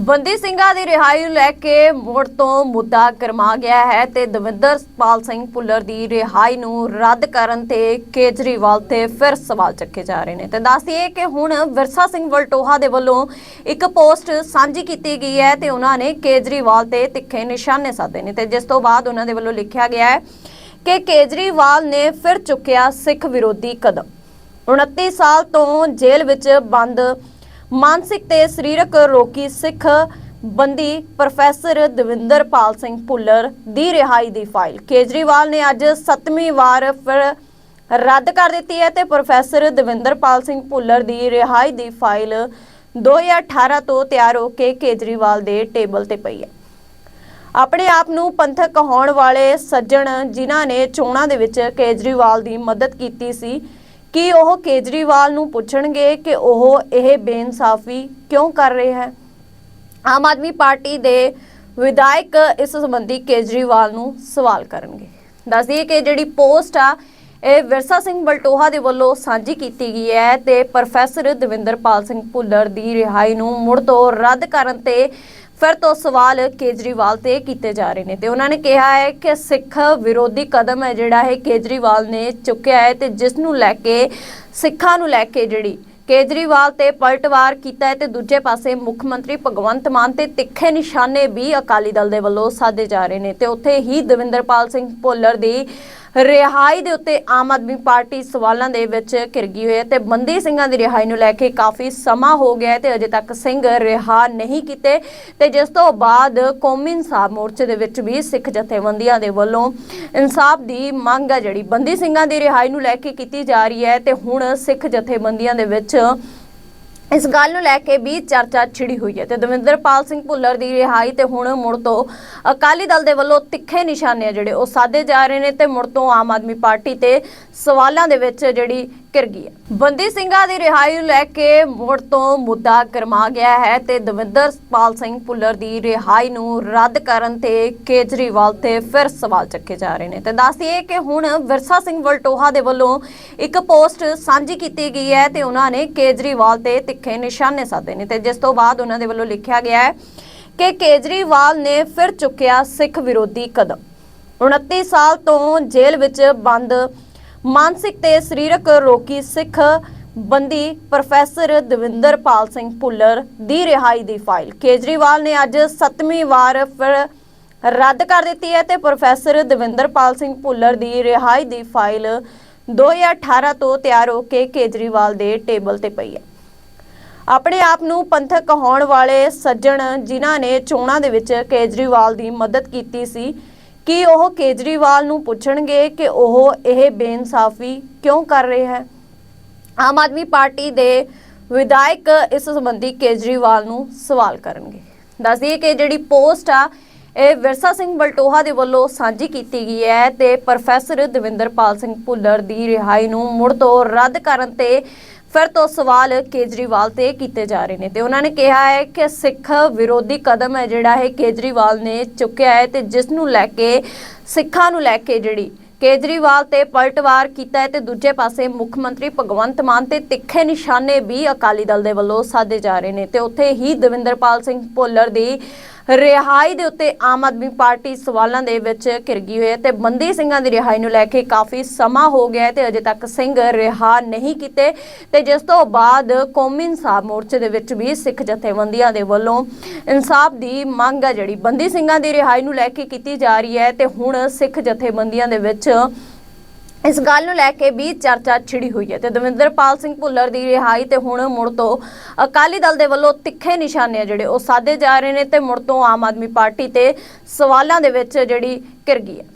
ਬੰਦੀ ਸਿੰਘਾਂ ਦੀ ਰਿਹਾਈ ਨੂੰ ਲੈ ਕੇ ਮੁੜ ਤੋਂ ਮੁੱਦਾ ਗਰਮਾ ਗਿਆ ਹੈ ਤੇ ਦਵਿੰਦਰਪਾਲ ਸਿੰਘ ਭੁੱਲਰ ਦੀ ਰਿਹਾਈ ਨੂੰ ਰੱਦ ਕਰਨ ਤੇ ਕੇਜਰੀਵਾਲ ਤੇ ਫਿਰ ਸਵਾਲ ਚੱਕੇ ਜਾ ਰਹੇ ਨੇ। ਤੇ ਦੱਸ ਕਿ ਹੁਣ ਵਿਰਸਾ ਸਿੰਘ ਵਲਟੋਹਾ ਦੇ ਵੱਲੋਂ ਇੱਕ ਪੋਸਟ ਸਾਂਝੀ ਕੀਤੀ ਗਈ ਹੈ ਤੇ ਉਹਨਾਂ ਨੇ ਕੇਜਰੀਵਾਲ ਤੇ ਤਿੱਖੇ ਨਿਸ਼ਾਨੇ ਸਾਧੇ ਨੇ। ਤੇ ਜਿਸ ਤੋਂ ਬਾਅਦ ਉਹਨਾਂ ਦੇ ਵੱਲੋਂ ਲਿਖਿਆ ਗਿਆ ਹੈ ਕਿ ਕੇਜਰੀਵਾਲ ਨੇ ਫਿਰ ਚੁੱਕਿਆ ਸਿੱਖ ਵਿਰੋਧੀ ਕਦਮ। 29 ਸਾਲ ਤੋਂ ਜੇਲ੍ਹ ਵਿੱਚ ਬੰਦ ਮਾਨਸਿਕ ਤੇ ਸਰੀਰਕ ਰੋਗੀ ਸਿੱਖ ਬੰਦੀ ਪ੍ਰੋਫੈਸਰ ਦਵਿੰਦਰਪਾਲ ਸਿੰਘ ਭੁੱਲਰ ਦੀ ਰਿਹਾਈ ਦੀ ਫਾਈਲ। ਕੇਜਰੀਵਾਲ ਨੇ ਅੱਜ 7ਵੀਂ ਵਾਰ ਫਿਰ ਰੱਦ ਕਰ ਦਿੱਤੀ ਹੈ ਤੇ ਪ੍ਰੋਫੈਸਰ ਦਵਿੰਦਰਪਾਲ ਸਿੰਘ ਭੁੱਲਰ ਦੀ ਰਿਹਾਈ ਦੀ ਫਾਈਲ 2018 ਤੋਂ ਤਿਆਰ ਹੋ ਕੇ ਕੇਜਰੀਵਾਲ ਦੇ ਟੇਬਲ ਤੇ ਪਈ ਹੈ। ਆਪਣੇ ਆਪ ਨੂੰ ਪੰਥਕ ਕਹਾਉਣ ਵਾਲੇ ਸੱਜਣ ਜਿਨ੍ਹਾਂ ਨੇ ਚੋਣਾਂ ਦੇ ਵਿੱਚ ਕੇਜਰੀਵਾਲ ਦੀ ਮਦਦ ਕੀਤੀ ਸੀ ਕੀ ਉਹ ਕੇਜਰੀਵਾਲ ਨੂੰ ਪੁੱਛਣਗੇ ਕਿ ਉਹ ਇਹ ਬੇਇਨਸਾਫੀ ਕਿਉਂ ਕਰ ਰਿਹਾ ਹੈ? ਆਮ ਆਦਮੀ ਪਾਰਟੀ ਦੇ ਵਿਧਾਇਕ ਇਸ ਸੰਬੰਧੀ ਕੇਜਰੀਵਾਲ ਨੂੰ ਸਵਾਲ ਕਰਨਗੇ। ਦੱਸ ਦਈਏ ਕਿ ਜਿਹੜੀ ਪੋਸਟ ਆ, ਇਹ ਵਿਰਸਾ ਸਿੰਘ ਬਲਟੋਹਾ ਦੇ ਵੱਲੋਂ ਸਾਂਝੀ ਕੀਤੀ ਗਈ ਹੈ ਤੇ ਪ੍ਰੋਫੈਸਰ ਦਵਿੰਦਰਪਾਲ ਸਿੰਘ ਭੁੱਲਰ ਦੀ ਰਿਹਾਈ ਨੂੰ ਮੁੜ ਤੋਂ ਰੱਦ ਕਰਨ ਤੇ ਫਿਰ ਤੋਂ ਸਵਾਲ ਕੇਜਰੀਵਾਲ ਤੇ ਕੀਤੇ ਜਾ ਰਹੇ ਨੇ ਤੇ ਉਹਨਾਂ ਨੇ ਕਿਹਾ ਹੈ ਕਿ ਸਿੱਖ ਵਿਰੋਧੀ ਕਦਮ ਹੈ ਜਿਹੜਾ ਹੈ ਕੇਜਰੀਵਾਲ ਨੇ ਚੁੱਕਿਆ ਹੈ ਤੇ ਜਿਸ ਨੂੰ ਲੈ ਕੇ ਸਿੱਖਾਂ ਨੂੰ ਲੈ ਕੇ ਜਿਹੜੀ ਕੇਜਰੀਵਾਲ ਤੇ ਪਲਟਵਾਰ ਕੀਤਾ ਹੈ ਤੇ ਦੂਜੇ ਪਾਸੇ ਮੁੱਖ ਮੰਤਰੀ ਭਗਵੰਤ ਮਾਨ ਤੇ ਤਿੱਖੇ ਨਿਸ਼ਾਨੇ ਵੀ ਅਕਾਲੀ ਦਲ ਦੇ ਵੱਲੋਂ ਸਾਧੇ ਜਾ ਰਹੇ ਨੇ ਤੇ ਉੱਥੇ ਹੀ ਦਵਿੰਦਰਪਾਲ ਸਿੰਘ ਭੋਲਰ ਦੀ ਰਿਹਾਈ ਦੇ ਉੱਤੇ ਆਮ ਆਦਮੀ ਪਾਰਟੀ ਸਵਾਲਾਂ ਦੇ ਵਿੱਚ ਘਿਰ ਗਈ ਹੋਈ ਹੈ ਤੇ ਬੰਦੀ ਸਿੰਘਾਂ ਦੀ ਰਿਹਾਈ ਨੂੰ ਲੈ ਕੇ ਕਾਫੀ ਸਮਾਂ ਹੋ ਗਿਆ ਹੈ ਤੇ ਅਜੇ ਤੱਕ ਸਿੰਘ ਰਿਹਾ ਨਹੀਂ ਕੀਤੇ। ਤੇ ਜਿਸ ਤੋਂ ਬਾਅਦ ਕੌਮੀ ਇਨਸਾਫ ਮੋਰਚੇ ਦੇ ਵਿੱਚ ਵੀ ਸਿੱਖ ਜਥੇਬੰਦੀਆਂ ਦੇ ਵੱਲੋਂ ਇਨਸਾਫ ਦੀ ਮੰਗ ਹੈ ਜਿਹੜੀ ਬੰਦੀ ਸਿੰਘਾਂ ਦੀ ਰਿਹਾਈ ਨੂੰ ਲੈ ਕੇ ਕੀਤੀ ਜਾ ਰਹੀ ਹੈ ਤੇ ਹੁਣ ਸਿੱਖ ਜਥੇਬੰਦੀਆਂ ਦੇ ਵਿੱਚ ਇਸ ਗੱਲ ਨੂੰ ਲੈ ਕੇ ਵੀ ਚਰਚਾ ਛਿੜੀ ਹੋਈ ਹੈ ਤੇ ਦਵਿੰਦਰਪਾਲ ਸਿੰਘ ਭੁੱਲਰ ਦੀ ਰਿਹਾਈ ਤੇ ਹੁਣ ਮੁੜ ਤੋਂ ਅਕਾਲੀ ਦਲ ਦੇ ਵੱਲੋਂ ਤਿੱਖੇ ਨਿਸ਼ਾਨੇ ਆ ਜਿਹੜੇ ਉਹ ਸਾਧੇ ਜਾ ਰਹੇ ਨੇ ਤੇ ਮੁੜ ਤੋਂ ਆਮ ਆਦਮੀ ਪਾਰਟੀ ਤੇ ਸਵਾਲਾਂ ਦੇ ਵਿੱਚ ਜਿਹੜੀ ਘਿਰ ਗਈ ਹੈ। ਬੰਦੀ ਸਿੰਘਾਂ ਦੀ ਰਿਹਾਈ ਲੈ ਕੇ ਮੁੜ ਤੋਂ ਮੁੱਦਾ ਗਰਮਾ ਗਿਆ ਹੈ ਤੇ ਦਵਿੰਦਰਪਾਲ ਸਿੰਘ ਭੁੱਲਰ ਦੀ ਰਿਹਾਈ ਨੂੰ ਰੱਦ ਕਰਨ ਤੇ ਕੇਜਰੀਵਾਲ ਤੇ ਫਿਰ ਸਵਾਲ ਚੱਕੇ ਜਾ ਰਹੇ ਨੇ। ਤੇ ਦੱਸ ਕਿ ਹੁਣ ਵਿਰਸਾ ਸਿੰਘ ਵਲਟੋਹਾ ਦੇ ਵੱਲੋਂ ਇੱਕ ਪੋਸਟ ਸਾਂਝੀ ਕੀਤੀ ਗਈ ਹੈ ਤੇ ਉਹਨਾਂ ਨੇ ਕੇਜਰੀਵਾਲ ਤੇ ਤਿੱਖੇ ਨਿਸ਼ਾਨੇ ਸਾਧੇ ਨੇ। ਤੇ ਜਿਸ ਤੋਂ ਬਾਅਦ ਉਹਨਾਂ ਦੇ ਵੱਲੋਂ ਲਿਖਿਆ ਗਿਆ ਹੈ ਕਿ ਕੇਜਰੀਵਾਲ ਨੇ ਫਿਰ ਚੁੱਕਿਆ ਸਿੱਖ ਵਿਰੋਧੀ ਕਦਮ। 29 ਸਾਲ ਤੋਂ ਜੇਲ੍ਹ ਵਿੱਚ ਬੰਦ ਮਾਨਸਿਕ ਤੇ ਸਰੀਰਕ ਰੋਗੀ ਸਿੱਖ ਬੰਦੀ ਪ੍ਰੋਫੈਸਰ ਦਵਿੰਦਰਪਾਲ ਸਿੰਘ ਭੁੱਲਰ ਦੀ ਰਿਹਾਈ ਦੀ ਫਾਈਲ। ਕੇਜਰੀਵਾਲ ਨੇ ਅੱਜ 7ਵੀਂ ਵਾਰ ਫਿਰ ਰੱਦ ਕਰ ਦਿੱਤੀ ਹੈ ਤੇ ਪ੍ਰੋਫੈਸਰ ਦਵਿੰਦਰਪਾਲ ਸਿੰਘ ਭੁੱਲਰ ਦੀ ਰਿਹਾਈ ਦੀ ਫਾਈਲ 2018 ਤੋਂ ਤਿਆਰ ਹੋ ਕੇ ਕੇਜਰੀਵਾਲ ਦੇ ਟੇਬਲ ਤੇ ਪਈ ਹੈ। ਆਪਣੇ ਆਪ ਨੂੰ ਪੰਥਕ ਕਹਾਉਣ ਵਾਲੇ ਸੱਜਣ ਜਿਨ੍ਹਾਂ ਨੇ ਚੋਣਾਂ ਦੇ ਵਿੱਚ ਕੇਜਰੀਵਾਲ ਦੀ ਮਦਦ ਕੀਤੀ ਸੀ ਕਿ ਉਹ ਕੇਜਰੀਵਾਲ ਨੂੰ ਪੁੱਛਣਗੇ ਕਿ ਉਹ ਇਹ ਬੇਇਨਸਾਫੀ ਕਿਉਂ ਕਰ ਰਹੇ ਹੈ? ਆਮ ਆਦਮੀ ਪਾਰਟੀ ਦੇ ਵਿਧਾਇਕ ਇਸ ਸੰਬੰਧੀ ਕੇਜਰੀਵਾਲ ਨੂੰ ਸਵਾਲ ਕਰਨਗੇ। ਦੱਸ ਦਈਏ ਕਿ ਜਿਹੜੀ ਪੋਸਟ ਆ, ਇਹ ਵਿਰਸਾ ਸਿੰਘ ਬਲਟੋਹਾ ਦੇ ਵੱਲੋਂ ਸਾਂਝੀ ਕੀਤੀ ਗਈ ਹੈ ਤੇ ਪ੍ਰੋਫੈਸਰ ਦਵਿੰਦਰਪਾਲ ਸਿੰਘ ਭੁੱਲਰ ਦੀ ਰਿਹਾਈ ਨੂੰ ਮੁੜ ਤੋਂ ਰੱਦ ਕਰਨ ਤੇ ਫਿਰ ਤੋਂ ਸਵਾਲ ਕੇਜਰੀਵਾਲ ਤੇ ਕੀਤੇ ਜਾ ਰਹੇ ਨੇ ਤੇ ਉਹਨਾਂ ਨੇ ਕਿਹਾ ਹੈ ਕਿ ਸਿੱਖ ਵਿਰੋਧੀ ਕਦਮ ਹੈ ਜਿਹੜਾ ਹੈ ਕੇਜਰੀਵਾਲ ਨੇ ਚੁੱਕਿਆ ਹੈ ਤੇ ਜਿਸ ਨੂੰ ਲੈ ਕੇ ਸਿੱਖਾਂ ਨੂੰ ਲੈ ਕੇ ਜਿਹੜੀ ਕੇਜਰੀਵਾਲ ਤੇ ਪਲਟਵਾਰ ਕੀਤਾ ਹੈ ਤੇ ਦੂਜੇ ਪਾਸੇ ਮੁੱਖ ਮੰਤਰੀ ਭਗਵੰਤ ਮਾਨ ਤੇ ਤਿੱਖੇ ਨਿਸ਼ਾਨੇ ਵੀ ਅਕਾਲੀ ਦਲ ਦੇ ਵੱਲੋਂ ਸਾਧੇ ਜਾ ਰਹੇ ਨੇ ਤੇ ਉੱਥੇ ਹੀ ਦਵਿੰਦਰਪਾਲ ਸਿੰਘ ਭੋਲਰ ਦੀ ਰਿਹਾਈ ਦੇ ਉੱਤੇ ਆਮ ਆਦਮੀ ਪਾਰਟੀ ਸਵਾਲਾਂ ਦੇ ਵਿੱਚ ਘਿਰ ਗਈ ਹੋਈ ਹੈ ਤੇ ਬੰਦੀ ਸਿੰਘਾਂ ਦੀ ਰਿਹਾਈ ਨੂੰ ਲੈ ਕੇ ਕਾਫੀ ਸਮਾਂ ਹੋ ਗਿਆ ਹੈ ਤੇ ਅਜੇ ਤੱਕ ਸਿੰਘ ਰਿਹਾ ਨਹੀਂ ਕੀਤੇ। ਤੇ ਜਿਸ ਤੋਂ ਬਾਅਦ ਕੌਮੀ ਇਨਸਾਫ ਮੋਰਚੇ ਦੇ ਵਿੱਚ ਵੀ ਸਿੱਖ ਜਥੇਬੰਦੀਆਂ ਦੇ ਵੱਲੋਂ ਇਨਸਾਫ ਦੀ ਮੰਗ ਹੈ ਜਿਹੜੀ ਬੰਦੀ ਸਿੰਘਾਂ ਦੀ ਰਿਹਾਈ ਨੂੰ ਲੈ ਕੇ ਕੀਤੀ ਜਾ ਰਹੀ ਹੈ ਤੇ ਹੁਣ ਸਿੱਖ ਜਥੇਬੰਦੀਆਂ ਦੇ ਵਿੱਚ ਇਸ ਗੱਲ ਨੂੰ ਲੈ ਕੇ ਵੀ ਚਰਚਾ ਛਿੜੀ ਹੋਈ ਹੈ ਤੇ ਦਵਿੰਦਰਪਾਲ ਸਿੰਘ ਭੁੱਲਰ ਦੀ ਰਿਹਾਈ ਤੇ ਹੁਣ ਮੁੜ ਤੋਂ ਅਕਾਲੀ ਦਲ ਦੇ ਵੱਲੋਂ ਤਿੱਖੇ ਨਿਸ਼ਾਨੇ ਆ ਜਿਹੜੇ ਉਹ ਸਾਧੇ ਜਾ ਰਹੇ ਨੇ ਤੇ ਮੁੜ ਤੋਂ ਆਮ ਆਦਮੀ ਪਾਰਟੀ ਤੇ ਸਵਾਲਾਂ ਦੇ ਵਿੱਚ ਜਿਹੜੀ ਘਿਰ ਗਈ ਹੈ।